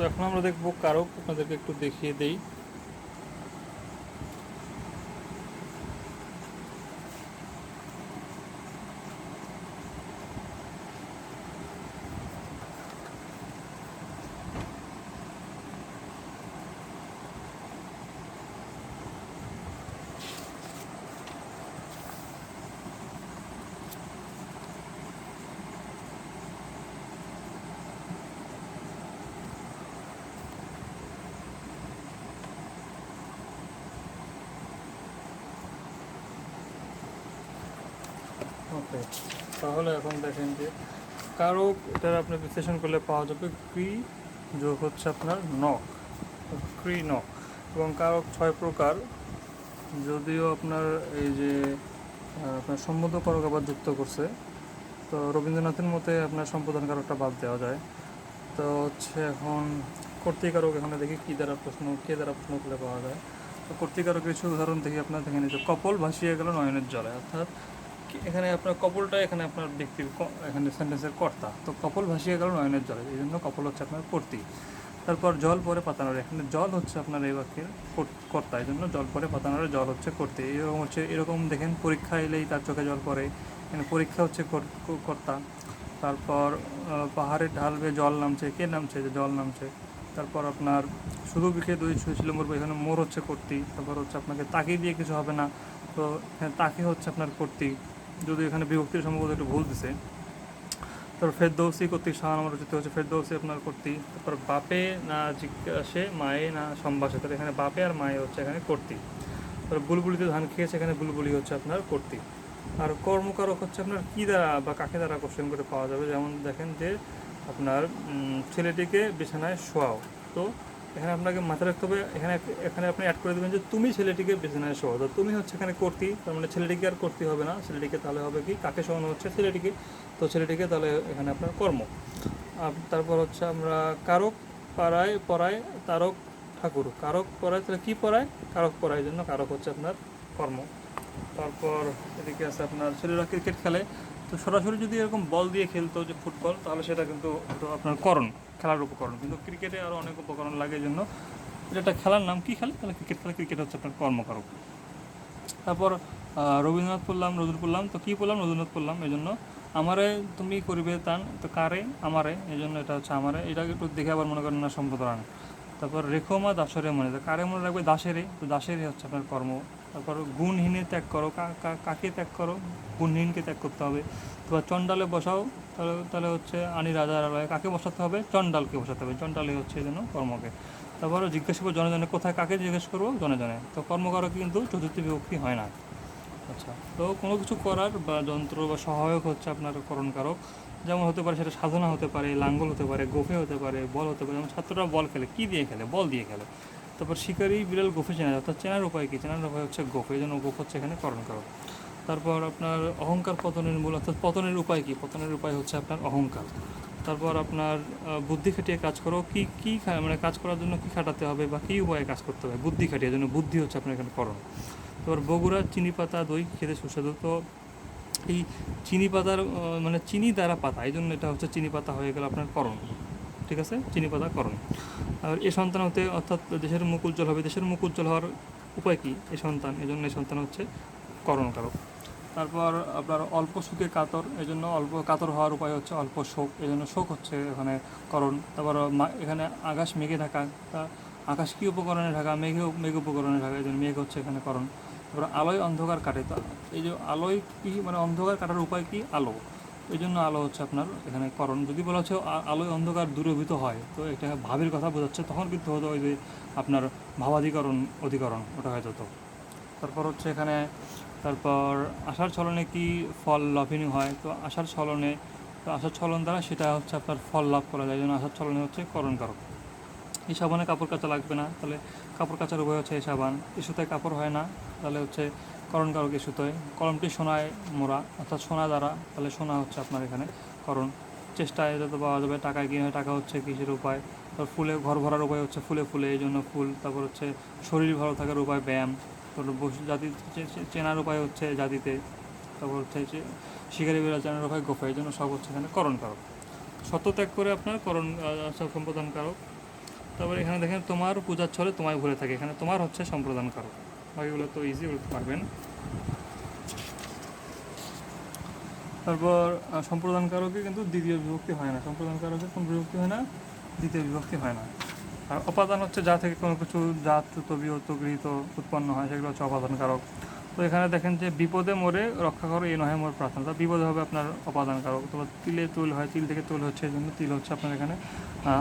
তো এখন আমরা দেখব কারক আপনাদেরকে একটু দেখিয়ে দেই। তাহলে এখন দেখেন যে কারক এটার আপনি বিশ্লেষণ করলে পাওয়া যাবে ক্রি যোগ হচ্ছে আপনার নক ক্রি নক এবং কারক ছয় প্রকার, যদিও আপনার এই যে আপনার সম্বোধ কারক আবার যুক্ত করছে, তো রবীন্দ্রনাথের মতে আপনার সম্বোধন কারকটা বাদ দেওয়া যায়। তো হচ্ছে এখন কর্তৃকারক এখানে দেখি কী দ্বারা প্রশ্ন, কে দ্বারা প্রশ্ন করলে পাওয়া যায়। তো কর্তৃকারক কিছু উদাহরণ দেখি আপনার দেখেন এই যে কপল ভাসিয়ে গেল নয়নের জলে, অর্থাৎ এখানে আপনার কপলটা এখানে আপনার ব্যক্তির এখানে সেন্টেন্সের কর্তা। তো কপল ভাসিয়ে গেল নয়নের জলে, এই জন্য কপল হচ্ছে আপনার কর্তৃ। তারপর জল পরে পাতানোর, এখানে জল হচ্ছে আপনার এই বাক্যের কর্তা, এই জন্য জল পরে পাতানোর জল হচ্ছে কর্তৃ। এরকম হচ্ছে, এরকম দেখেন, পরীক্ষা এলেই তার চোখে জল পড়ে এখানে পরীক্ষা হচ্ছে কর্তা। তারপর পাহাড়ের ঢাল বেয়ে জল নামছে, কে নামছে? যে জল নামছে। তারপর আপনার শুধু বিখে দুই ছিল মরবো এখানে মোর হচ্ছে কর্তৃ। তারপর হচ্ছে আপনাকে তাকি দিয়ে কিছু হবে না। তো তাকি হচ্ছে আপনার কর্তৃ। যদি এখানে বিভক্তির সম্ভবত একটু ভুল দিছে। তারপর ফেরদৌসি কর্তৃক শাহান রচিত হচ্ছে ফেরদৌসি আপনার কর্তৃ তারপর বাপে না জিজ্ঞাসে মায়ে না সম্ভাষে। তাহলে এখানে বাপে আর মায়ে হচ্ছে এখানে কর্তৃ তারপর বুলবুলিতে ধান খেয়েছে, এখানে বুলবুলি হচ্ছে আপনার কর্তৃ আর কর্মকারক হচ্ছে আপনার কী দ্বারা বা কাকে দ্বারা কোশ্চেন করে পাওয়া যাবে? যেমন দেখেন যে আপনার ছেলেটিকে বিছানায় শোয়াও। তো এখানে আপনাকে মাথায় রাখতে হবে, এখানে এখানে আপনি অ্যাড করে দেবেন যে তুমি ছেলেটিকে বিছানায় শোয়াও তো তুমি হচ্ছে এখানে কর্তৃ, তার মানে ছেলেটিকে আর করতে হবে না, ছেলেটিকে তাহলে হবে কি, কাকে শোয়ানো হচ্ছে ছেলেটিকে? তো ছেলেটিকে তাহলে এখানে আপনার কর্ম। তারপর হচ্ছে আমরা কারক পাড়ায় পড়ায় তারক ঠাকুর। কারক পড়ায় তাহলে কী পড়ায় কারক পড়ায় জন্য কারক হচ্ছে আপনার কর্ম। তারপর এদিকে আছে আপনার ছেলেরা ক্রিকেট খেলে। তো সরাসরি যদি এরকম বল দিয়ে খেলতো যে ফুটবল, তাহলে সেটা কিন্তু আপনার করণ, খেলার উপকরণ। কিন্তু ক্রিকেটে আরও অনেক উপকরণ লাগে এই জন্য। এটা একটা খেলার নাম কী খেলে? তাহলে ক্রিকেট খেলে ক্রিকেট হচ্ছে আপনার কর্মকারক। তারপর রবীন্দ্রনাথ পড়লাম, নজরুল পড়লাম। তো কী পড়লাম? রবীন্দ্রনাথ পড়লাম, এই জন্য। আমারে তুমি করিবে তান তো কারে? আমারে, এই জন্য এটা হচ্ছে আমারে। এটা একটু দেখে আবার মনে করেন না সম্বোধন তারপর রেখোমা দাসরে মনে কারে মনে রাখবে? দাসেরে তো দাসেরই হচ্ছে আপনার কর্ম। তারপর গুণহীনে ত্যাগ করো। কাকে ত্যাগ করো? গুণহীনকে ত্যাগ করতে হবে। তারপর চণ্ডালে বসাও। তাহলে তাহলে হচ্ছে আনি রাজার আলয় কাকে বসাতে হবে? চণ্ডালকে বসাতে হবে। চণ্ডালে হচ্ছে জন্য কর্মকে। তারপর জিজ্ঞেস করব জনে জনে কোথায় কাকে জিজ্ঞেস করব? জনে জনে তো কর্মকারক কিন্তু চতুর্থ বিভক্তি হয় না। আচ্ছা। তো কোনো কিছু করার বা যন্ত্র বা সহায়ক হচ্ছে আপনার করণকারক যেমন হতে পারে সেটা সাধনা হতে পারে, লাঙ্গল হতে পারে, গোফে হতে পারে, বল হতে পারে, যেমন ছাত্ররা বল খেলে, কী দিয়ে খেলে, বল দিয়ে খেলে। তারপর শিকারি বিড়াল গোফে চেনা অর্থাৎ চেনার উপায় কী? চেনার উপায় হচ্ছে গোফ, যেন গোফ হচ্ছে এখানে করণকারক তারপর আপনার অহংকার পতনের মূল, অর্থাৎ পতনের উপায় কী? পতনের উপায় হচ্ছে আপনার অহংকার। তারপর আপনার বুদ্ধি খাটিয়ে কাজ করো, কি কি মানে কাজ করার জন্য কি খাটাতে হবে বা কী উপায়ে কাজ করতে হবে? বুদ্ধি খাটিয়ে জন্য বুদ্ধি হচ্ছে আপনার এখানে করণ। তারপর বগুড়া চিনি পাতা দই খেতে সুস্বাদু। তো এই চিনি পাতার মানে চিনি দ্বারা পাতা, এই জন্য এটা হচ্ছে চিনি পাতা হয়ে গেল আপনার করণ। ঠিক আছে? চিনি পাতা করণ। আর এ সন্তান হতে অর্থাৎ দেশের মুখ উজ্জ্বল হবে। দেশের মুখ উজ্জ্বল হওয়ার উপায় কী? এ সন্তান, এই জন্য এই সন্তান হচ্ছে করণকারক। তারপর আপনার অল্প সুখে কাতর, এই জন্য অল্প কাতর হওয়ার উপায় হচ্ছে অল্প শোক। এই জন্য শোক হচ্ছে এখানে করণ। তারপর এখানে আকাশ মেঘে ঢাকা। তা আকাশ কী উপকরণে ঢাকা? মেঘে, মেঘ উপকরণে ঢাকা। এই জন্য মেঘ হচ্ছে এখানে করণ। তারপর আলোয় অন্ধকার কাটে। তো এই যে আলোয় কি মানে অন্ধকার কাটার উপায় কি? আলো। এই জন্য আলো হচ্ছে আপনার এখানে করণ। যদি বলা হচ্ছে আলোয় অন্ধকার দূরভূত হয়, তো এটা ভাবের কথা বোঝাচ্ছে, তখন কিন্তু হতো ওই যে আপনার ভাবাধিকরণ, অধিকরণ, ওটা হয়ে যেত। তারপর হচ্ছে এখানে, তারপর আশার ছলনে কি ফল লাভিনী হয়? তো আশার ছলনে, তো আশার ছলন দ্বারা সেটা হচ্ছে আপনার ফল লাভ করা যায়। এই জন্য আশার ছলনে হচ্ছে করণকারক। এই সাবানে কাপড় কাচা লাগবে না, তাহলে কাপড় কাচার উপায় হচ্ছে এই সাবান। সুতায় কাপড় হয় না তাহলে হচ্ছে করণকারক এই সুতোয় কলমটি সোনায় মোড়া অর্থাৎ সোনা দ্বারা তাহলে সোনা হচ্ছে আপনার এখানে করণ। চেষ্টায় যত পাওয়া যাবে টাকায় কিনে টাকা হচ্ছে কিসের উপায়? তারপর ফুলে ঘর ভরার উপায় হচ্ছে ফুলে ফুলে এই জন্য ফুল। তারপর হচ্ছে শরীর ভালো থাকার উপায় ব্যায়াম। তারপর জাতি চেনার উপায় হচ্ছে জাতিতে। তারপর হচ্ছে শিকারি বিড়াল চেনার উপায় গোফা এই জন্য সব হচ্ছে এখানে করণ কারক সত্য ত্যাগ করে আপনার করণ আহ, সম্পাদন কারক তারপর এখানে দেখেন তোমার পূজার ছলে তোমায় ভুলে থাকে। এখানে তোমার হচ্ছে সম্প্রদান কারক। বাকিগুলো তো ইজি বলতে পারবেন। তারপর সম্প্রদান কারকে কিন্তু দ্বিতীয় বিভক্তি হয় না। সম্প্রদান কারকে কোন বিভক্তি হয় না? দ্বিতীয় বিভক্তি হয় না। আর অপাদান হচ্ছে যা থেকে কোনো কিছু জাত বিহত গৃহীত উৎপন্ন হয়, সেগুলো হচ্ছে অপাদান কারক। তো এখানে দেখেন যে বিপদে মরে রক্ষা করো, এই নহে মোর প্রার্থনা। তো বিপদে হবে আপনার অপাদান কারক তারপর তিলে তুল হয়, তিল থেকে তুল হচ্ছে এই জন্য তিল হচ্ছে আপনার এখানে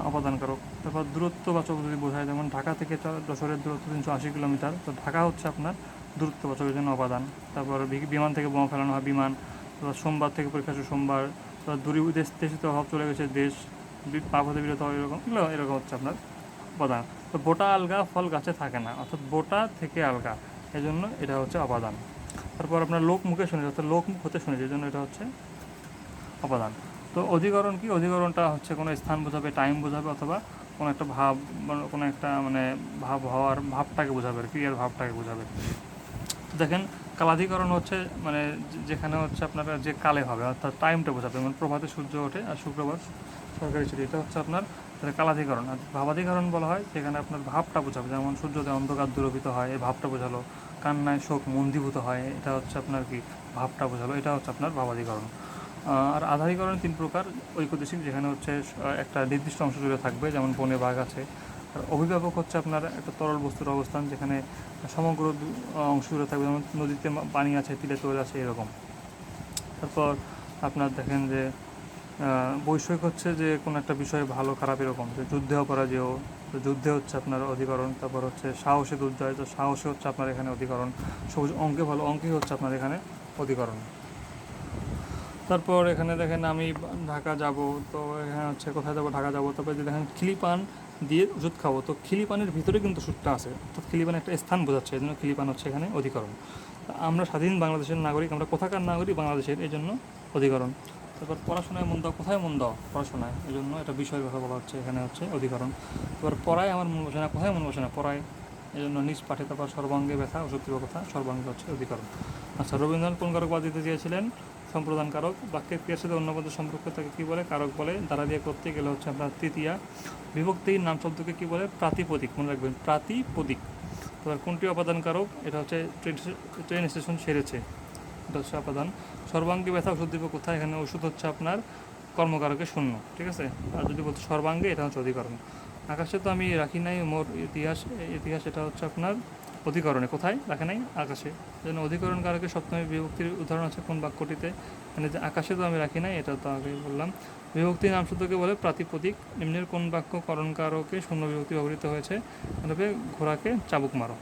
অপাদান কারক তারপর দূরত্ব বাচক যদি বোঝায়, যেমন ঢাকা থেকে যশোরের দূরত্ব তিনশো আশি কিলোমিটার, তো ঢাকা হচ্ছে আপনার দূরত্ব বাচকের জন্য অপাদান। তারপর বিমান থেকে বোমা ফেলানো হয়, বিমান। সোমবার থেকে পরীক্ষা সোমবার। দূরে দেশ দেশিত অভাব চলে গেছে দেশ। পাপ হতে বিরত হয় এরকম এরকম হচ্ছে আপনার অপাদান। তো বোটা আলগা, ফল গাছে থাকে না। অর্থাৎ বোটা থেকে আলগা। এই জন্য এটা হচ্ছে অপাদান। তারপর আপনার লোক মুখে শুনেছে, অর্থাৎ লোক মুখ হতে শুনেছে এই জন্য এটা হচ্ছে অপাদান। তো অধিকরণ কি? অধিকরণটা হচ্ছে কোনো স্থান বোঝাবে টাইম বোঝাবে, অথবা কোনো একটা ভাব মানে কোনো একটা মানে ভাব হওয়ার ভাবটাকে বোঝাবে, ক্রিয়ার ভাবটাকে বোঝাবে। তো দেখেন, কালাধিকরণ হচ্ছে মানে যেখানে হচ্ছে আপনার যে কালে হবে, অর্থাৎ টাইমটা বোঝাবে মানে প্রভাতে সূর্য ওঠে আর শুক্রবার সরকারি ছুটি। এটা হচ্ছে আপনার তাহলে কালাধিকরণ। আর ভাবাধিকরণ বলা হয়, সেখানে আপনার ভাবটা বোঝাবে। যেমন সূর্যোদয় অন্ধকার দূরবিত হয়, এই ভাবটা বোঝালো। কান্নায় শোক মন্দীভূত হয়, এটা হচ্ছে আপনার কি? ভাবটা বোঝালো, এটা হচ্ছে আপনার ভাবাধিকরণ। আর আধারীকরণ তিন প্রকার। ঐকদেশিক যেখানে হচ্ছে একটা নির্দিষ্ট অংশ জুড়ে থাকবে, যেমন বনে বাঘ আছে। আর অভিভাবক হচ্ছে আপনার একটা তরল বস্তুর অবস্থান, যেখানে সমগ্র অংশ জুড়ে থাকবে। যেমন নদীতে পানি আছে, তিলে তৈল আছে, এরকম। তারপর আপনার দেখেন যে বৈষয়িক হচ্ছে যে কোনো একটা বিষয় ভালো, খারাপ এরকম, যে যুদ্ধে অপরাজেয় যুদ্ধে হচ্ছে আপনার অধিকরণ, তারপর হচ্ছে সাহসে দুর্জয়, তো সাহসে হচ্ছে আপনার এখানে অধিকরণ, সবুজ অঙ্কে ভালো অঙ্কে হচ্ছে আপনার এখানে অধিকরণ। তারপর এখানে দেখেন আমি ঢাকা যাব, তো এখানে হচ্ছে কোথায় যাব? ঢাকা যাব, তারপরে যে দেখেন খিলিপান দিয়ে ওষুধ খাব, তো খিলিপানের ভিতরে কিন্তু ওষুধটা আছে, অর্থাৎ খিলিপান একটা স্থান বোঝাচ্ছে এই জন্য খিলিপান হচ্ছে এখানে অধিকরণ। আমরা স্বাধীন বাংলাদেশের নাগরিক, আমরা কোথাকার নাগরিক বাংলাদেশের এই জন্য অধিকরণ। তারপর পড়াশোনায় মন দাও, কোথায় মন দাও? পড়াশোনায়। এই জন্য এটা বিষয়ের কথা বলা হচ্ছে, এখানে হচ্ছে অধিকরণ। তারপর পড়ায় আমার মন বসে না, কোথায় মন বসে না? পড়ায়। এই জন্য নিজ পাঠে তারপর সর্বাঙ্গে ব্যথা ওষুধ কথা সর্বাঙ্গে হচ্ছে অধিকরণ। আচ্ছা রবীন্দ্রনাথ কোন কারক বাদ দিতে চেয়েছিলেন সম্প্রদান কারক। বাক্যের ক্রিয়ার সাথে অন্য পদের সম্পর্ক তাকে কী বলে? কারক বলে, দ্বারা দিয়ে করতে গেলে হচ্ছে আপনার তৃতীয়া। বিভক্তির নাম শব্দকে কী বলে? প্রাতিপদিক, মনে রাখবেন, প্রাতিপদিক। এবার কোনটি অপাদান কারক? এটা হচ্ছে ট্রেন ট্রেন স্টেশন সেরেছে। এটা হচ্ছে অপাদান সর্বাঙ্গে ব্যথা ওষুধ দিব কোথায়? এখানে ওষুধ হচ্ছে আপনার কর্মকারকে শূন্য, ঠিক আছে? আর যদি বলতে সর্বাঙ্গে, এটা হচ্ছে অধিকরণ। আকাশে তো আমি রাখি নাই, মোর ইতিহাস ইতিহাস এটা হচ্ছে আপনার অধিকরণে। কোথায়? রাখে নাই? আকাশে। যেন অধিকরণ কারকের সপ্তমী বিভক্তির উদাহরণ আছে কোন বাক্যটিতে? মানে যে আকাশে তো আমি রাখি নাই, এটা তো আগে বললাম। বিভক্তি নাম শব্দকে বলে প্রাতিপদিক। নিম্নের কোন বাক্য করণকারকে শূন্য বিভক্তি ব্যবহৃত হয়েছে? ঘোড়াকে চাবুক মারো।